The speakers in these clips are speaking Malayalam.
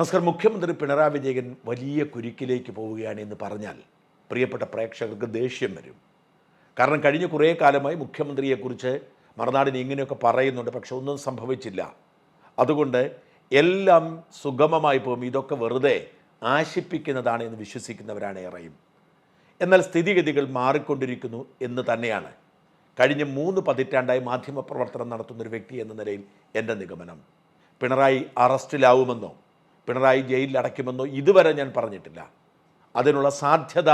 നമസ്കാരം. മുഖ്യമന്ത്രി പിണറായി വിജയൻ വലിയ കുരുക്കിലേക്ക് പോവുകയാണ് എന്ന് പറഞ്ഞാൽ പ്രിയപ്പെട്ട പ്രേക്ഷകർക്ക് ദേഷ്യം വരും. കാരണം കഴിഞ്ഞ കുറേ കാലമായി മുഖ്യമന്ത്രിയെക്കുറിച്ച് മറുനാടിന് ഇങ്ങനെയൊക്കെ പറയുന്നുണ്ട് പക്ഷെ ഒന്നും സംഭവിച്ചില്ല. അതുകൊണ്ട് എല്ലാം സുഗമമായി പോകും. ഇതൊക്കെ വെറുതെ ആശിപ്പിക്കുന്നതാണ് എന്ന് വിശ്വസിക്കുന്നവരാണ് ഏറെയും. എന്നാൽ സ്ഥിതിഗതികൾ മാറിക്കൊണ്ടിരിക്കുന്നു എന്ന് തന്നെയാണ് കഴിഞ്ഞ മൂന്ന് പതിറ്റാണ്ടായി മാധ്യമപ്രവർത്തനം നടത്തുന്ന ഒരു വ്യക്തി എന്ന നിലയിൽ എന്റെ നിഗമനം. പിണറായി അറസ്റ്റിലാവുമെന്നോ പിണറായി ജയിലിൽ അടയ്ക്കുമെന്നോ ഇതുവരെ ഞാൻ പറഞ്ഞിട്ടില്ല. അതിനുള്ള സാധ്യത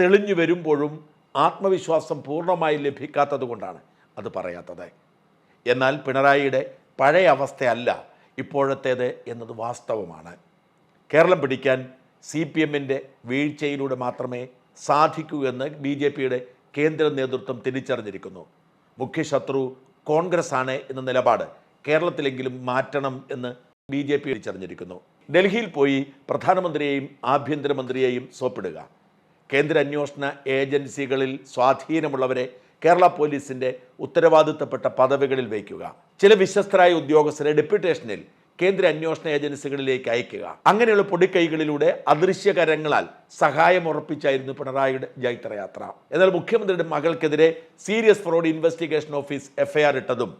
തെളിഞ്ഞു വരുമ്പോഴും ആത്മവിശ്വാസം പൂർണമായി ലഭിക്കാത്തതുകൊണ്ടാണ് അത് പറയാത്തത്. എന്നാൽ പിണറായിയുടെ പഴയ അവസ്ഥയല്ല ഇപ്പോഴത്തേത് എന്നത് വാസ്തവമാണ്. കേരളം പിടിക്കാൻ സി പി എമ്മിന്റെ വീഴ്ചയിലൂടെ മാത്രമേ സാധിക്കൂ എന്ന് ബി ജെ പിയുടെ കേന്ദ്ര നേതൃത്വം തിരിച്ചറിഞ്ഞിരിക്കുന്നു. മുഖ്യശത്രു കോൺഗ്രസ് ആണ് എന്ന നിലപാട് കേരളത്തിലെങ്കിലും മാറ്റണം എന്ന് ബി ജെ പി തിരിച്ചറിഞ്ഞിരിക്കുന്നു. ഡൽഹിയിൽ പോയി പ്രധാനമന്ത്രിയെയും ആഭ്യന്തരമന്ത്രിയെയും സോപ്പിടുക. കേന്ദ്ര അന്വേഷണ ഏജൻസികളിൽ സ്വാധീനമുള്ളവരെ കേരള പോലീസിന്റെ ഉത്തരവാദിത്തപ്പെട്ട പദവികളിൽ വയ്ക്കുക. ചില വിശ്വസ്തരായ ഉദ്യോഗസ്ഥരെ ഡെപ്യൂട്ടേഷനിൽ കേന്ദ്ര അന്വേഷണ ഏജൻസികളിലേക്ക് അയക്കുക. അങ്ങനെയുള്ള പൊടിക്കൈകളിലൂടെ അദൃശ്യകരങ്ങളാൽ സഹായം ഉറപ്പിച്ചായിരുന്നു പിണറായിയുടെ ജൈത്രയാത്ര. എന്നാൽ മുഖ്യമന്ത്രിയുടെ മകൾക്കെതിരെ serious fraud investigation office FIR ഇട്ടതും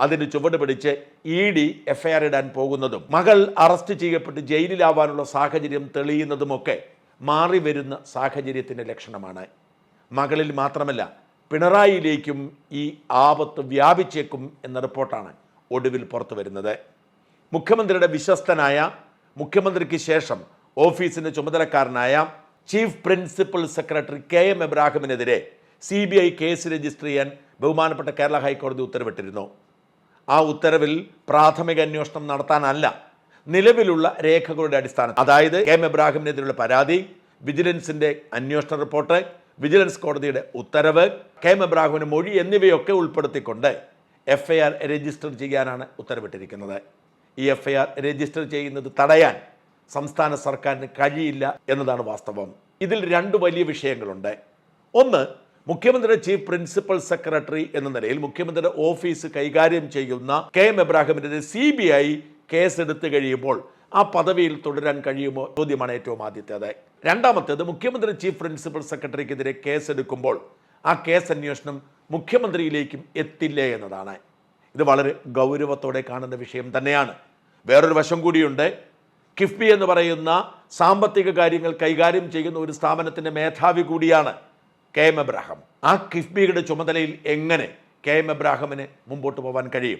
അതിന് ചുവട് പിടിച്ച് ഇ ഡി എഫ്ഐആർ ഇടാൻ പോകുന്നതും മകൾ അറസ്റ്റ് ചെയ്യപ്പെട്ട് ജയിലിലാവാനുള്ള സാഹചര്യം തെളിയുന്നതുമൊക്കെ മാറി വരുന്ന സാഹചര്യത്തിന്റെ ലക്ഷണമാണ്. മകളിൽ മാത്രമല്ല പിണറായിയിലേക്കും ഈ ആപത്ത് വ്യാപിച്ചേക്കും എന്ന റിപ്പോർട്ടാണ് ഒടുവിൽ പുറത്തു വരുന്നത്. മുഖ്യമന്ത്രിയുടെ വിശ്വസ്തനായ മുഖ്യമന്ത്രിക്ക് ശേഷം ഓഫീസിന്റെ ചുമതലക്കാരനായ chief principal secretary K M എബ്രാഹിമിനെതിരെ C B I case register ചെയ്യാൻ ബഹുമാനപ്പെട്ട കേരള ഹൈക്കോടതി ഉത്തരവിട്ടിരുന്നു. ആ ഉത്തരവിൽ പ്രാഥമിക അന്വേഷണം നടത്താനല്ല നിലവിലുള്ള രേഖകളുടെ അടിസ്ഥാനം അതായത് എം എബ്രാഹിമിനെതിരെയുള്ള പരാതി വിജിലൻസിന്റെ അന്വേഷണ റിപ്പോർട്ട് വിജിലൻസ് കോടതിയുടെ ഉത്തരവ് കെ എം എബ്രാഹിമിന്റെ മൊഴി എന്നിവയൊക്കെ ഉൾപ്പെടുത്തിക്കൊണ്ട് എഫ് ഐ ആർ രജിസ്റ്റർ ചെയ്യാനാണ് ഉത്തരവിട്ടിരിക്കുന്നത്. ഈ എഫ് ഐ ആർ രജിസ്റ്റർ ചെയ്യുന്നത് തടയാൻ സംസ്ഥാന സർക്കാരിന് കഴിയില്ല എന്നതാണ് വാസ്തവം. ഇതിൽ രണ്ട് വലിയ വിഷയങ്ങളുണ്ട്. ഒന്ന് മുഖ്യമന്ത്രിയുടെ ചീഫ് പ്രിൻസിപ്പൽ സെക്രട്ടറി എന്ന നിലയിൽ മുഖ്യമന്ത്രിയുടെ ഓഫീസ് കൈകാര്യം ചെയ്യുന്ന കെ എം എബ്രാഹിമിനെതിരെ സി ബി ഐ കേസ് എടുത്തു കഴിയുമ്പോൾ ആ പദവിയിൽ തുടരാൻ കഴിയുമോ? ചോദ്യമാണ് ഏറ്റവും ആദ്യത്തേത്. രണ്ടാമത്തേത് മുഖ്യമന്ത്രി ചീഫ് പ്രിൻസിപ്പൽ സെക്രട്ടറിക്കെതിരെ കേസെടുക്കുമ്പോൾ ആ കേസ് അന്വേഷണം മുഖ്യമന്ത്രിയിലേക്കും എത്തില്ലേ എന്നതാണ്. ഇത് വളരെ ഗൗരവത്തോടെ കാണുന്ന വിഷയം തന്നെയാണ്. വേറൊരു വശം കൂടിയുണ്ട്. കിഫ്ബി എന്ന് പറയുന്ന സാമ്പത്തിക കാര്യങ്ങൾ കൈകാര്യം ചെയ്യുന്ന ഒരു സ്ഥാപനത്തിന്റെ മേധാവി കൂടിയാണ് കെ എം എബ്രാഹം ആ കിഫ്ബിയുടെ ചുമതലയിൽ എങ്ങനെ കെ എം എബ്രാഹമിന് മുമ്പോട്ട് പോകാൻ കഴിയും?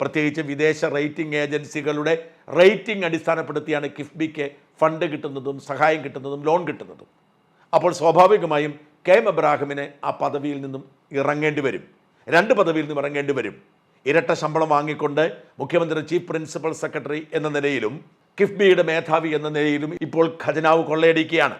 പ്രത്യേകിച്ച് വിദേശ റേറ്റിംഗ് ഏജൻസികളുടെ റേറ്റിംഗ് അടിസ്ഥാനപ്പെടുത്തിയാണ് കിഫ്ബിക്ക് ഫണ്ട് കിട്ടുന്നതും സഹായം കിട്ടുന്നതും ലോൺ കിട്ടുന്നതും. അപ്പോൾ സ്വാഭാവികമായും കെ എം എബ്രാഹിമിനെ ആ പദവിയിൽ നിന്നും ഇറങ്ങേണ്ടി വരും. രണ്ട് പദവിയിൽ നിന്നും ഇറങ്ങേണ്ടി വരും. ഇരട്ട ശമ്പളം വാങ്ങിക്കൊണ്ട് മുഖ്യമന്ത്രി ചീഫ് പ്രിൻസിപ്പൽ സെക്രട്ടറി എന്ന നിലയിലും കിഫ്ബിയുടെ മേധാവി എന്ന നിലയിലും ഇപ്പോൾ ഖജനാവ് കൊള്ളയടിക്കുകയാണ്.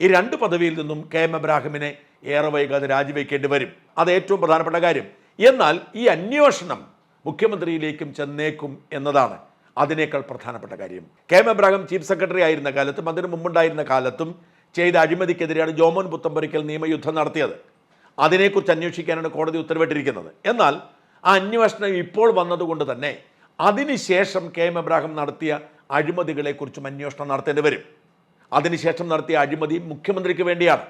ഈ രണ്ട് പദവിയിൽ നിന്നും കെ എം എബ്രാഹിമിനെ ഏറെ വൈകാതെ രാജിവെക്കേണ്ടി വരും. അത് ഏറ്റവും പ്രധാനപ്പെട്ട കാര്യം. എന്നാൽ ഈ അന്വേഷണം മുഖ്യമന്ത്രിയിലേക്കും ചെന്നേക്കും എന്നതാണ് അതിനേക്കാൾ പ്രധാനപ്പെട്ട കാര്യം. K M Ebrahim chief secretary ആയിരുന്ന കാലത്തും അതിന് മുമ്പുണ്ടായിരുന്ന കാലത്തും ചെയ്ത അഴിമതിക്കെതിരെയാണ് ജോമോൻ പുത്തമ്പരിക്കൽ നിയമയുദ്ധം നടത്തിയത്. അതിനെക്കുറിച്ച് അന്വേഷിക്കാനാണ് കോടതി ഉത്തരവിട്ടിരിക്കുന്നത്. എന്നാൽ ആ അന്വേഷണം ഇപ്പോൾ വന്നതുകൊണ്ട് തന്നെ അതിനുശേഷം കെ എം എബ്രാഹിം നടത്തിയ അഴിമതികളെക്കുറിച്ചും അന്വേഷണം നടത്തേണ്ടി വരും. അതിനുശേഷം നടത്തിയ അഴിമതി മുഖ്യമന്ത്രിക്ക് വേണ്ടിയാണ്.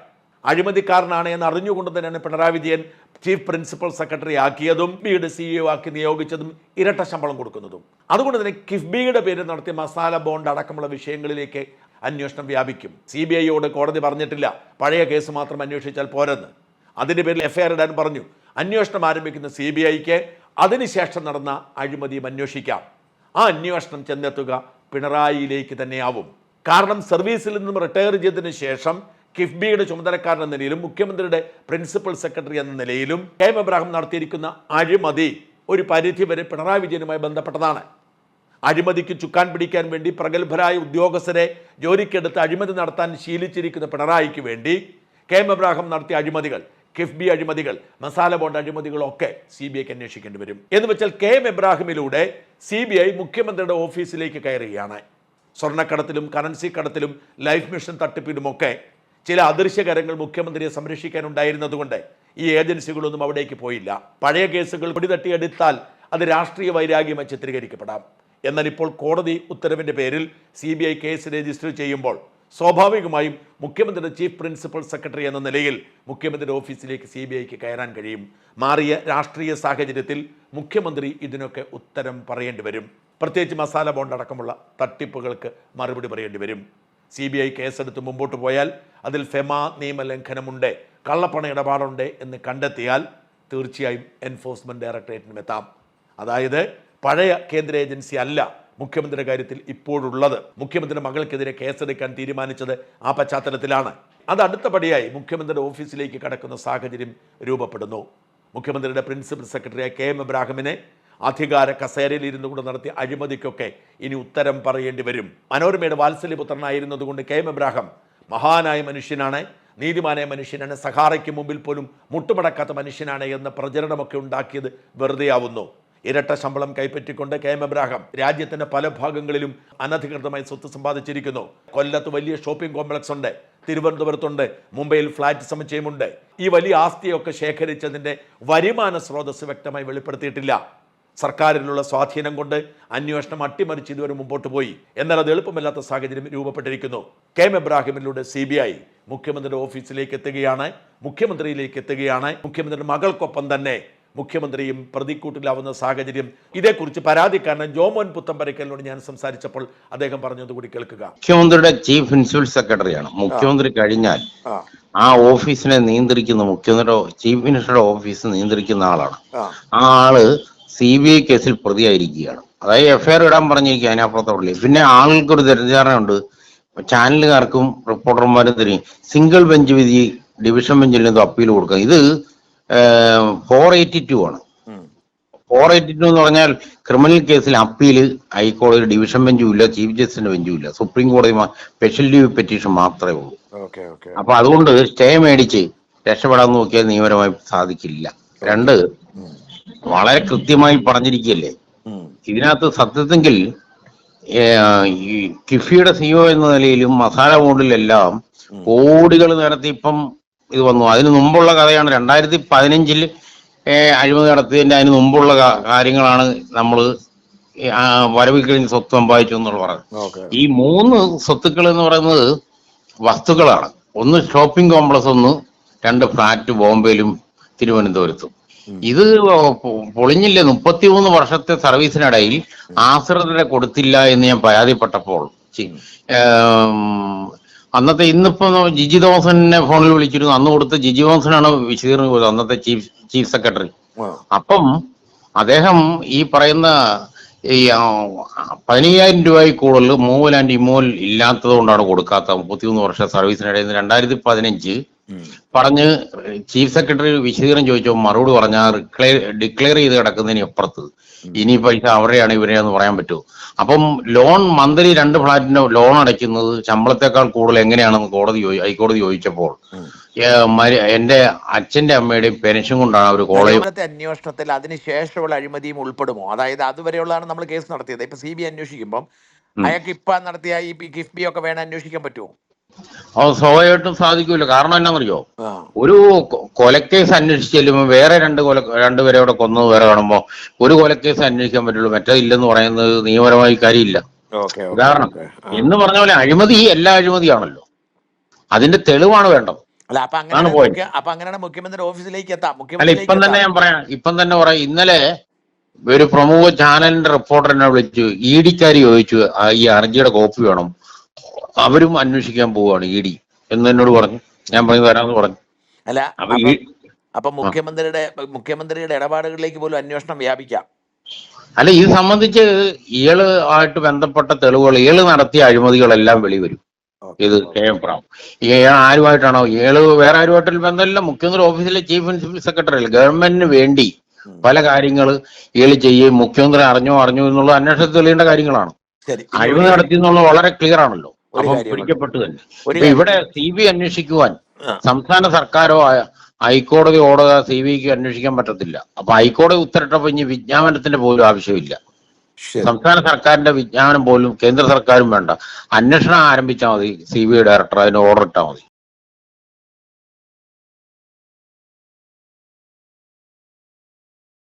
അഴിമതിക്കാരനാണ് എന്ന് അറിഞ്ഞുകൊണ്ട് തന്നെയാണ് Pinarayi Vijayan chief principal secretary ആക്കിയതും കിഫ്ബിയുടെ സിഇഒ ആക്കി നിയോഗിച്ചതും ഇരട്ട ശമ്പളം കൊടുക്കുന്നതും. അതുകൊണ്ട് തന്നെ കിഫ്ബിയുടെ പേരിൽ നടത്തിയ മസാല ബോണ്ട് അടക്കമുള്ള വിഷയങ്ങളിലേക്ക് അന്വേഷണം വ്യാപിക്കും. സി ബി ഐയോട് കോടതി പറഞ്ഞിട്ടില്ല. പഴയ കേസ് മാത്രം അന്വേഷിച്ചാൽ പോരെന്ന്. അതിന്റെ പേരിൽ എഫ്ഐആർ ഇടാൻ പറഞ്ഞു. അന്വേഷണം ആരംഭിക്കുന്ന സി ബി ഐക്ക് അതിനുശേഷം നടന്ന അഴിമതിയും അന്വേഷിക്കാം. ആ അന്വേഷണം ചെന്നെത്തുക പിണറായിയിലേക്ക് തന്നെയാവും. കാരണം സർവീസിൽ നിന്നും റിട്ടയർ ചെയ്തതിന് ശേഷം കിഫ്ബിയുടെ ചുമതലക്കാരൻ എന്ന നിലയിലും മുഖ്യമന്ത്രിയുടെ പ്രിൻസിപ്പൽ സെക്രട്ടറി എന്ന നിലയിലും കെ എം എബ്രാഹിം നടത്തിയിരിക്കുന്ന അഴിമതി ഒരു പരിധി വരെ പിണറായി വിജയനുമായി ബന്ധപ്പെട്ടതാണ്. അഴിമതിക്ക് ചുക്കാൻ പിടിക്കാൻ വേണ്ടി പ്രഗത്ഭരായ ഉദ്യോഗസ്ഥരെ ജോലിക്കെടുത്ത് അഴിമതി നടത്താൻ ശീലിച്ചിരിക്കുന്ന പിണറായിക്ക് വേണ്ടി കെ എം എബ്രാഹിം നടത്തിയ അഴിമതികൾ കിഫ്ബി അഴിമതികൾ മസാല ബോണ്ട് അഴിമതികളൊക്കെ സി ബി ഐക്ക് അന്വേഷിക്കേണ്ടി വരും. എന്ന് വെച്ചാൽ കെ എം എബ്രാഹിമിലൂടെ സി ബി ഐ മുഖ്യമന്ത്രിയുടെ ഓഫീസിലേക്ക് കയറുകയാണ്. സ്വർണക്കടത്തിലും കറൻസി കടത്തിലും ലൈഫ് മിഷൻ തട്ടിപ്പിലുമൊക്കെ ചില അദൃശ്യകരങ്ങൾ മുഖ്യമന്ത്രിയെ സംരക്ഷിക്കാനുണ്ടായിരുന്നതുകൊണ്ട് ഈ ഏജൻസികളൊന്നും അവിടേക്ക് പോയില്ല. പഴയ കേസുകൾ പിടിതട്ടിയെടുത്താൽ അത് രാഷ്ട്രീയ വൈരാഗ്യമായി ചിത്രീകരിക്കപ്പെടാം. എന്നാൽ ഇപ്പോൾ കോടതി ഉത്തരവിന്റെ പേരിൽ C B I case register ചെയ്യുമ്പോൾ സ്വാഭാവികമായും മുഖ്യമന്ത്രിയുടെ ചീഫ് പ്രിൻസിപ്പൽ സെക്രട്ടറി എന്ന നിലയിൽ മുഖ്യമന്ത്രിയുടെ ഓഫീസിലേക്ക് സി ബി ഐക്ക് കയറാൻ കഴിയും. മാറിയ രാഷ്ട്രീയ സാഹചര്യത്തിൽ മുഖ്യമന്ത്രി ഇതിനൊക്കെ ഉത്തരം പറയേണ്ടി വരും. പ്രത്യേകിച്ച് മസാല ബോണ്ട് അടക്കമുള്ള തട്ടിപ്പുകൾക്ക് മറുപടി പറയേണ്ടി വരും. സി ബി ഐ കേസെടുത്ത് മുമ്പോട്ട് പോയാൽ അതിൽ ഫെമ നിയമലംഘനമുണ്ട്. കള്ളപ്പണ ഇടപാടുണ്ട് എന്ന് കണ്ടെത്തിയാൽ തീർച്ചയായും എൻഫോഴ്സ്മെന്റ് ഡയറക്ടറേറ്റിനും എത്താം. അതായത് പഴയ കേന്ദ്ര ഏജൻസി അല്ല മുഖ്യമന്ത്രിയുടെ കാര്യത്തിൽ ഇപ്പോഴുള്ളത്. മുഖ്യമന്ത്രിയുടെ മകൾക്കെതിരെ കേസെടുക്കാൻ തീരുമാനിച്ചത് ആ പശ്ചാത്തലത്തിലാണ്. അത് അടുത്ത പടിയായി മുഖ്യമന്ത്രിയുടെ ഓഫീസിലേക്ക് കടക്കുന്ന സാഹചര്യം രൂപപ്പെടുന്നു. മുഖ്യമന്ത്രിയുടെ പ്രിൻസിപ്പൽ സെക്രട്ടറിയായ കെ എം എബ്രാഹിമിനെ അധികാര കസേരയിൽ ഇരുന്നു കൊണ്ട് നടത്തിയ അഴിമതിക്കൊക്കെ ഇനി ഉത്തരം പറയേണ്ടി വരും. മനോരമയുടെ വാത്സല്യപുത്രനായിരുന്നതുകൊണ്ട് കെ എം എബ്രാഹം മഹാനായ മനുഷ്യനാണ് നീതിമാനായ മനുഷ്യനാണ് സഹാറയ്ക്ക് മുമ്പിൽ പോലും മുട്ടുമടക്കാത്ത മനുഷ്യനാണ് എന്ന പ്രചരണമൊക്കെ ഉണ്ടാക്കിയത് വെറുതെയാവുന്നു ഇരട്ട ശമ്പളം കൈപ്പറ്റിക്കൊണ്ട് കെ എം എബ്രാഹം രാജ്യത്തിന്റെ പല ഭാഗങ്ങളിലും അനധികൃതമായി സ്വത്ത് സമ്പാദിച്ചിരിക്കുന്നു. കൊല്ലത്ത് വലിയ ഷോപ്പിംഗ് കോംപ്ലക്സ് ഉണ്ട് തിരുവനന്തപുരത്തുണ്ട് മുംബൈയിൽ ഫ്ലാറ്റ് സമുച്ചയമുണ്ട്. ഈ വലിയ ആസ്തിയൊക്കെ ശേഖരിച്ചതിന്റെ വരുമാന സ്രോതസ് വ്യക്തമായി വെളിപ്പെടുത്തിയിട്ടില്ല. സർക്കാരിലുള്ള സ്വാധീനം കൊണ്ട് അന്വേഷണം അട്ടിമറിച്ച് ഇതുവരെ മുമ്പോട്ട് പോയി. എന്നാൽ അത് എളുപ്പമില്ലാത്ത സാഹചര്യം രൂപപ്പെട്ടിരിക്കുന്നു. കെ എം എബ്രാഹിമിലൂടെ സി ബി ഐ മുഖ്യമന്ത്രിയുടെ ഓഫീസിലേക്ക് എത്തുകയാണ്. മുഖ്യമന്ത്രിയിലേക്ക് എത്തുകയാണ്. മുഖ്യമന്ത്രിയുടെ മകൾക്കൊപ്പം തന്നെ മുഖ്യമന്ത്രിയും പ്രതിക്കൂട്ടിലാവുന്ന സാഹചര്യം ഇതേക്കുറിച്ച് പരാതിക്കാരൻ ജോമോൻ പുത്തമ്പരക്കലിനോട് ഞാൻ സംസാരിച്ചപ്പോൾ അദ്ദേഹം പറഞ്ഞതുകൂടി കേൾക്കുക. മുഖ്യമന്ത്രിയുടെ ചീഫ് ഇൻഷുറൻസ് സെക്രട്ടറിയാണ്. മുഖ്യമന്ത്രി കഴിഞ്ഞാൽ ആ. ഓഫീസിനെ നിയന്ത്രിക്കുന്ന മുഖ്യമന്ത്രിയുടെ ചീഫ് മിനിസ്റ്ററുടെ ഓഫീസ് നിയന്ത്രിക്കുന്ന ആളാണ്. ആ ആൾ സി ബി ഐ കേസിൽ പ്രതിയായിരിക്കുകയാണ്. അതായത് എഫ്ഐആർ ഇടാൻ പറഞ്ഞിരിക്കുക അതിനപ്പുറത്തോട്ടില്ല പിന്നെ ആളുകൾക്ക് ഒരു തെറ്റിദ്ധാരണയുണ്ട് ചാനലുകാർക്കും റിപ്പോർട്ടർമാരും തിരിയും സിംഗിൾ ബെഞ്ച് വിധി ഡിവിഷൻ ബെഞ്ചിൽ നിന്ന് അപ്പീൽ കൊടുക്കുക ഇത് ഫോർ എയ്റ്റി ടു ആണ്. ഫോർ എയ്റ്റി ടു എന്ന് പറഞ്ഞാൽ ക്രിമിനൽ കേസിൽ അപ്പീൽ ഹൈക്കോടതി ഡിവിഷൻ ബെഞ്ചും ഇല്ല ചീഫ് ജസ്റ്റിന്റെ ബെഞ്ചും ഇല്ല. സുപ്രീം കോടതി സ്പെഷ്യൽ ലീവ് പെറ്റീഷൻ മാത്രമേ ഉള്ളൂ. അപ്പൊ അതുകൊണ്ട് സ്റ്റേ മേടിച്ച് രക്ഷപ്പെടാൻ നോക്കിയാൽ നിയമപരമായി സാധിക്കില്ല. രണ്ട് വളരെ കൃത്യമായി പറഞ്ഞിരിക്കുകയല്ലേ? ഇതിനകത്ത് സത്യത്തെങ്കിൽ ഈ കിഫിയുടെ സിഒ എന്ന നിലയിലും മസാല മോഡിലെല്ലാം കോടികൾ നേരത്തെ ഇപ്പം ഇത് വന്നു. അതിന് മുമ്പുള്ള കഥയാണ്. രണ്ടായിരത്തി പതിനഞ്ചിൽ അഴിമതി നടത്തിയതിന്റെ അതിന് മുമ്പുള്ള കാര്യങ്ങളാണ് നമ്മൾ വരവിൽ കഴിഞ്ഞ് സ്വത്ത് സമ്പാദിച്ചു എന്നുള്ള പറഞ്ഞത്. ഈ മൂന്ന് സ്വത്തുക്കൾ എന്ന് പറയുന്നത് വസ്തുക്കളാണ്. ഒന്ന് ഷോപ്പിംഗ് കോംപ്ലക്സ് ഒന്ന് രണ്ട് ഫ്ലാറ്റ് ബോംബെയിലും തിരുവനന്തപുരത്തും. ഇത് പൊളിഞ്ഞില്ലേ? മുപ്പത്തിമൂന്ന് വർഷത്തെ സർവീസിനിടയിൽ ആശ്രിതരെ കൊടുത്തില്ല എന്ന് ഞാൻ പരാതിപ്പെട്ടപ്പോൾ. അന്നത്തെ ഇന്നിപ്പോ ജിജി തോമസനെ ഫോണിൽ വിളിച്ചിരുന്നു. അന്ന് കൊടുത്ത് ജിജി തോമസനാണ് വിശദീകരണം കൊടുത്തത് അന്നത്തെ ചീഫ് ചീഫ് സെക്രട്ടറി. അപ്പം അദ്ദേഹം ഈ പറയുന്ന ഈ പതിനയ്യായിരം രൂപയിൽ കൂടുതൽ മൂവൽ ആൻഡ് ഇമോൽ ഇല്ലാത്തത് കൊണ്ടാണ് കൊടുക്കാത്ത മുപ്പത്തിമൂന്ന് വർഷ സർവീസിനിടയിൽ നിന്ന് രണ്ടായിരത്തി പതിനഞ്ച് പറഞ്ഞ് ചീഫ് സെക്രട്ടറി വിശദീകരണം ചോദിച്ചോ മറുപടി പറഞ്ഞാൽ ഡിക്ലെയർ ചെയ്ത് കിടക്കുന്നതിന് അപ്പുറത്ത്. ഇനി പൈസ അവരെയാണ് ഇവരെയാന്ന് പറയാൻ പറ്റുമോ അപ്പം ലോൺ മന്ത്രി രണ്ട് ഫ്ളാറ്റിന്റെ ലോൺ അടയ്ക്കുന്നത് ശമ്പളത്തെക്കാൾ കൂടുതൽ എങ്ങനെയാണെന്ന് കോടതി ഹൈക്കോടതി ചോദിച്ചപ്പോൾ എന്റെ അച്ഛന്റെ അമ്മയുടെയും പെൻഷൻ കൊണ്ടാണ് അവർ കോളേജ് അന്വേഷണത്തിൽ അതിനുശേഷമുള്ള അഴിമതിയും ഉൾപ്പെടുമോ? അതായത് അതുവരെയുള്ളതാണ് നമ്മൾ കേസ് നടത്തിയത്. ഇപ്പൊ സി ബി അന്വേഷിക്കുമ്പോൾ അയാൾക്ക് ഇപ്പൊ നടത്തിയ ഈ കിഫ്ബി ഒക്കെ വേണം അന്വേഷിക്കാൻ പറ്റുമോ? അത് സ്വാഭാവികമായിട്ടും സാധിക്കൂല. കാരണം എന്നാണെന്നറിയോ ഒരു കൊലക്കേസ് അന്വേഷിച്ച് ചെല്ലുമ്പോൾ വേറെ രണ്ട് കൊല രണ്ടുപേരെ അവിടെ കൊന്നത് വേറെ കാണുമ്പോൾ ഒരു കൊലക്കേസ് അന്വേഷിക്കാൻ പറ്റുള്ളൂ. മറ്റേ ഇല്ലെന്ന് പറയുന്നത് നിയമപരമായി കാര്യമില്ല. ഉദാഹരണം. എന്ന് പറഞ്ഞ പോലെ അഴിമതി എല്ലാ അഴിമതിയാണല്ലോ. അതിന്റെ തെളിവാണ് വേണ്ടത്. അല്ല അപ്പൊ അങ്ങനെ point. മുഖ്യ- അപ്പൊ അങ്ങനെയാണ് മുഖ്യമന്ത്രി ഓഫീസിലേക്ക് എത്താം. അല്ല ഇപ്പം തന്നെ ഞാൻ പറയാം. ഇപ്പം തന്നെ പറയാം. ഇന്നലെ ഒരു പ്രമുഖ ചാനലിന്റെ റിപ്പോർട്ടറിനെ വിളിച്ചു. ഇ ഡിക്കാർ ചോദിച്ചു ഈ ഹർജിയുടെ കോപ്പി വേണം. അവരും അന്വേഷിക്കാൻ പോവാണ് ഇ ഡി എന്ന് എന്നോട് പറഞ്ഞു. ഞാൻ പറഞ്ഞു തരാമെന്ന് പറഞ്ഞു. അല്ല അപ്പൊ അപ്പൊ- ഈ അപ്പൊ മുഖ്യമന്ത്രിയുടെ മുഖ്യമന്ത്രിയുടെ ഇടപാടുകളിലേക്ക് പോലും അന്വേഷണം വ്യാപിക്കാം. അല്ല ഇത് സംബന്ധിച്ച് ഇയാൾ ആയിട്ട് ബന്ധപ്പെട്ട തെളിവുകൾ ഇയാൾ നടത്തിയ അഴിമതികളെല്ലാം വെളിവരും. ഇത് കെ എം പ്രാം ഇയാൾ ആരുമായിട്ടാണോ? ഇയാൾ വേറെ ആരുമായിട്ടുള്ള ബന്ധമില്ല. മുഖ്യമന്ത്രി ഓഫീസിലെ ചീഫ് പ്രിൻസിപ്പൽ സെക്രട്ടറി അല്ല? ഗവൺമെന്റിന് വേണ്ടി പല കാര്യങ്ങൾ ഇയാൾ ചെയ്യുകയും മുഖ്യമന്ത്രി അറിഞ്ഞോ അറിഞ്ഞോ എന്നുള്ള അന്വേഷണത്തിൽ തെളിയേണ്ട കാര്യങ്ങളാണ്. അഴിമതി നടത്തി എന്നുള്ളത് വളരെ ക്ലിയർ ആണല്ലോ. ഒരു ഇവിടെ സി ബി അന്വേഷിക്കുവാൻ സംസ്ഥാന സർക്കാരോ ഹൈക്കോടതി ഓടുക സി ബിക്ക് അന്വേഷിക്കാൻ പറ്റത്തില്ല. അപ്പൊ ഹൈക്കോടതി ഉത്തരട്ടപ്പോ ഇനി വിജ്ഞാപനത്തിന്റെ പോലും ആവശ്യമില്ല. സംസ്ഥാന സർക്കാരിന്റെ വിജ്ഞാപനം പോലും കേന്ദ്ര സർക്കാരും വേണ്ട. അന്വേഷണം ആരംഭിച്ചാൽ മതി സി ബി ഐ ഡയറക്ടർ അതിന് ഓർഡർ ഇട്ടാൽ മതി.